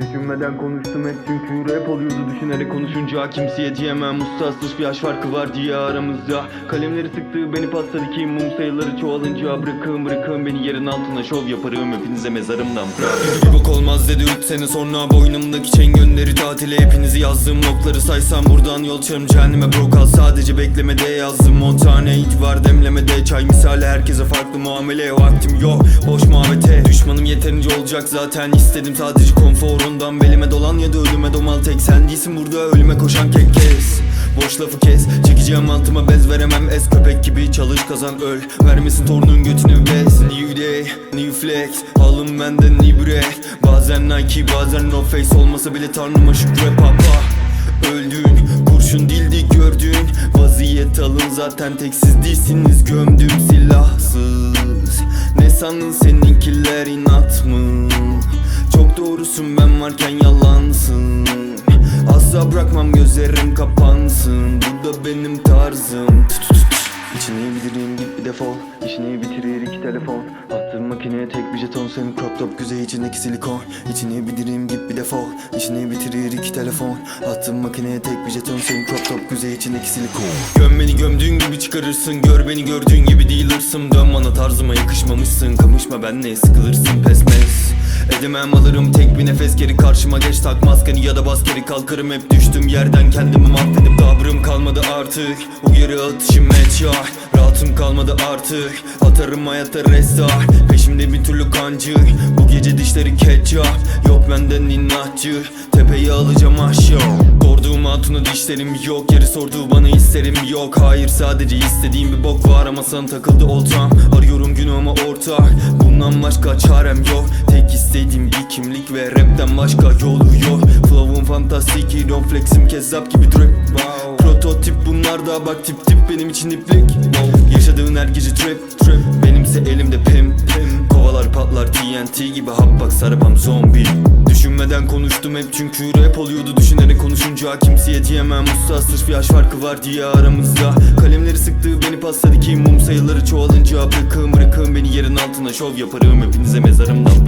Düşünmeden konuştum hep çünkü rap oluyordu. Düşünerek konuşunca kimseye diyemem. Ustasız bir yaş farkı var diye aramızda. Kalemleri sıktı beni pasladı ki mum sayıları çoğalınca Bırakın bırakın beni yerin altına. Şov yaparım Hepinize mezarımdan. Fırat Bir bok olmaz dedi 3 sene sonra Boynumdaki çen gönderi tatile. Hepinizi yazdığım notları saysam buradan yol çarım Cehenneme bro kal sadece beklemede yazdım 10 tane it var demle demlemede Çay misali herkese farklı muamele. Vaktim yok boş muhabbete. Düşmanım yeterince olacak zaten istedim Sadece konforundan. Belime dolan ya da ölüme domal tek Sen değilsin burada. Ölüme koşan kek kes. Boş lafı kes Çekeceğim altıma bez veremem. Es Köpek gibi çalış kazan öl. Vermesin torunun götünü bez New day, new flex Alım benden breath Bazen Nike bazen no face. Olmasa bile tanrıma şükre papa Öldün Zaten teksiz değilsiniz. Gömdüm silahsız. Ne sandın seninkiler inat mı? Çok doğrusun ben varken yalansın. Asla bırakmam gözlerim kapansın. Bu da benim tarzım. Bilirim git bir defol. İşini bitirir iki telefon Attım makineye tek bir jeton Senin crop top. Güzel içindeki silikon. İçine bilirim git bir defol. İşini bitirir iki telefon. Attım makineye tek bir jeton Senin crop top. Güzel içindeki silikon. Göm beni gömdüğün gibi çıkarırsın. Gör beni gördüğün gibi değil hırsım Dön bana tarzıma yakışmamışsın. Kamışma benle sıkılırsın. Pes mes. Edemem alırım tek bir nefes. Geri karşıma geç. Tak maskeni ya da bas geri. Kalkarım hep düştüm yerden. Kendimi mahvedip Sabrım kalmadı artık. Geri atışım headshot Rahatım kalmadı artık. Atarım hayatta restart Peşimde bir türlü kancı. Bu gece dişleri ketçap. Yok benden inatçı. Tepeyi alacağım aşağı. Sorduğum hatunu dişlerim yok. Yeri sorduğu bana isterim yok. Hayır sadece istediğim bir bok var Ama sana takıldı oltam. Arıyorum günü ama ortak. Bundan başka çarem yok. Tek istediğim bir kimlik ve rapten başka yolu yok. Flow'um fantastik flex'im kezzap gibi drip wow. Prototip bunlar da bak tip tip benim için iplik. Yaşadığın her gece trip trip. Benimse elimde pim pim. Kovalar patlar TNT gibi hap bak sarıpam zombi. Düşünmeden konuştum hep çünkü rap oluyordu. Düşünerek konuşunca kimseye diyemem. Usta sırf yaş farkı var diye aramızda. Kalemleri sıktı beni pasladı ki mum sayıları çoğalınca. Bırakın bırakın beni yerin altına. Şov yaparım Hepinize mezarımdan